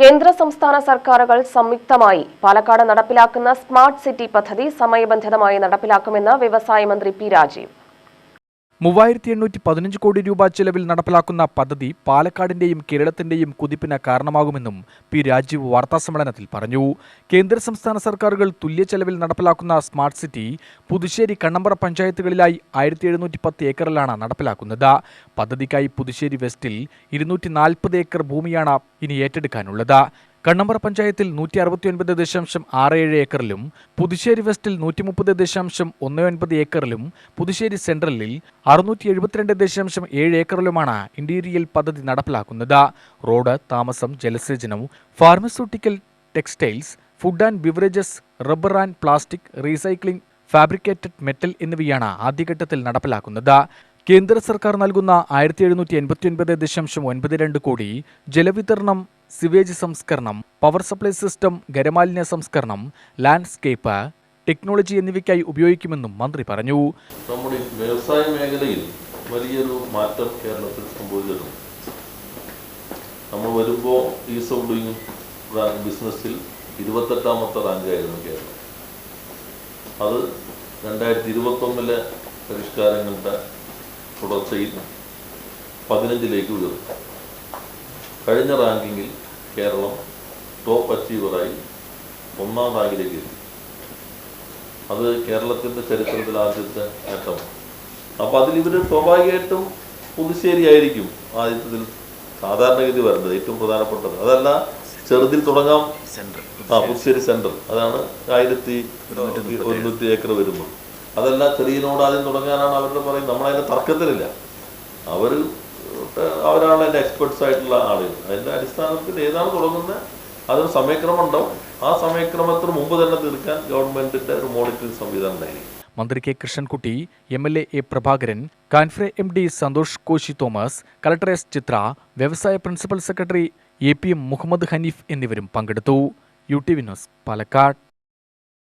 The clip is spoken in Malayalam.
കേന്ദ്ര സംസ്ഥാന സർക്കാരുകൾ സംയുക്തമായി പാലക്കാട് നടപ്പിലാക്കുന്ന സ്മാർട്ട് സിറ്റി പദ്ധതി സമയബന്ധിതമായി നടപ്പിലാക്കുമെന്ന് വ്യവസായ മന്ത്രി പി രാജീവ്. മൂവായിരത്തി എണ്ണൂറ്റി പതിനഞ്ച് കോടി രൂപ ചെലവിൽ നടപ്പിലാക്കുന്ന പദ്ധതി പാലക്കാടിന്റെയും കേരളത്തിന്റെയും കുതിപ്പിന് കാരണമാകുമെന്നും പി രാജീവ് വാർത്താസമ്മേളനത്തിൽ പറഞ്ഞു. കേന്ദ്ര സംസ്ഥാന സർക്കാരുകൾ തുല്യ ചെലവിൽ നടപ്പിലാക്കുന്ന സ്മാർട്ട് സിറ്റി പുതുശ്ശേരി കണ്ണമ്പറ പഞ്ചായത്തുകളിലായി ആയിരത്തി എഴുന്നൂറ്റി പത്ത് ഏക്കറിലാണ് നടപ്പിലാക്കുന്നത്. പദ്ധതിക്കായി പുതുശ്ശേരി വെസ്റ്റിൽ ഇരുന്നൂറ്റി നാൽപ്പത് ഏക്കർ ഭൂമിയാണ് ഇനി ഏറ്റെടുക്കാനുള്ളത്. കണ്ണമ്പറ പഞ്ചായത്തിൽ നൂറ്റി അറുപത്തിയൊൻപത് ദശാംശം ആറ് ഏഴ് ഏക്കറിലും പുതുശ്ശേരി വെസ്റ്റിൽ നൂറ്റി മുപ്പത് ദശാംശം ഒന്ന് ഒൻപത് ഏക്കറിലും പുതുശ്ശേരി സെൻട്രലിൽ അറുന്നൂറ്റി എഴുപത്തിരണ്ട് ദശാംശം ഏഴ് ഏക്കറിലുമാണ് ഇന്റീരിയൽ പദ്ധതി നടപ്പിലാക്കുന്നത്. റോഡ് താമസം ജലസേചനം pharmaceutical textiles food and beverages rubber and plastic recycling fabricated metal എന്നിവയാണ് ആദ്യഘട്ടത്തിൽ നടപ്പിലാക്കുന്നത്. കേന്ദ്ര സർക്കാർ നൽകുന്ന ആയിരത്തി എഴുന്നൂറ്റി എൺപത്തിയൊൻപത് ദശാംശം ഒൻപത് രണ്ട് കോടി ജലവിതരണം സിവേജ് സംസ്കരണം പവർ സപ്ലൈ സിസ്റ്റം ഖരമാലിന്യ സംസ്കരണം ലാൻഡ്സ്കേപ്പ് ടെക്നോളജി എന്നിവയ്ക്കായി ഉപയോഗിക്കുമെന്നും മന്ത്രി പറഞ്ഞു. നമ്മുടെ വ്യവസായ മേഖലയിൽ വലിയൊരു മാറ്റം കേരളത്തിൽ സംഭവിച്ചിട്ടുണ്ട്. നമ്മൾ വരുമ്പോൾ ഈസ് ഓഫ് ഡൂയിങ് ബിസിനസ്സിൽ ഇരുപത്തെട്ടാമത്തെ റാങ്കായിരുന്നു കേരളം. അത് രണ്ടായിരത്തി ഇരുപത്തൊന്നിലെ പരിഷ്കാരങ്ങളുടെ തുടർച്ചയിൽ പതിനഞ്ചിലേക്ക് ഉയർന്നു. കഴിഞ്ഞ റാങ്കിങ്ങിൽ കേരളം ടോപ്പ് അച്ചീവറായി ഒന്നാം റാങ്കിലേക്ക് എത്തി. അത് കേരളത്തിന്റെ ചരിത്രത്തിൽ ആദ്യത്തെ നേട്ടമാണ്. അപ്പം അതിലിവർ സ്വാഭാവികമായിട്ടും പുതുശ്ശേരി ആയിരിക്കും ആദ്യത്തിൽ സാധാരണഗതി വരുന്നത് ഏറ്റവും പ്രധാനപ്പെട്ടത്. അതല്ല ചെറുതിൽ തുടങ്ങാം. ആ പുതുശ്ശേരി സെന്റർ അതാണ് ആയിരത്തി ഒരുന്നൂറ്റി ഏക്കർ വരുന്നത് അതല്ല ചെറിയനോട് ആദ്യം തുടങ്ങാനാണ് അവരുടെ പറയുന്നത് നമ്മളതിന്റെ തർക്കത്തിലില്ല. അവർ അവരാണ് അതിന്റെ എക്സ്പെർട്സ് ആയിട്ടുള്ള ആളുകൾ. അതിന്റെ അടിസ്ഥാനത്തിൽ ഏതാണ് തുടങ്ങുന്നത്? അതൊരു സമയക്രമം ഉണ്ടാവും. ആ സമയക്രമത്തിന് മുമ്പ് തന്നെ തീർക്കാൻ ഗവൺമെന്റിന്റെ ഒരു മോണിറ്ററിംഗ് സംവിധാനം ഉണ്ടായിരിക്കും. മന്ത്രി K Krishnankutty M L A A Prabhakaran KINFRA M D Santhosh Koshy Thomas collector S Chithra വ്യവസായ principal secretary A P M Muhammad Hanif എന്നിവരും പങ്കെടുത്തു. U T V news Palakkad.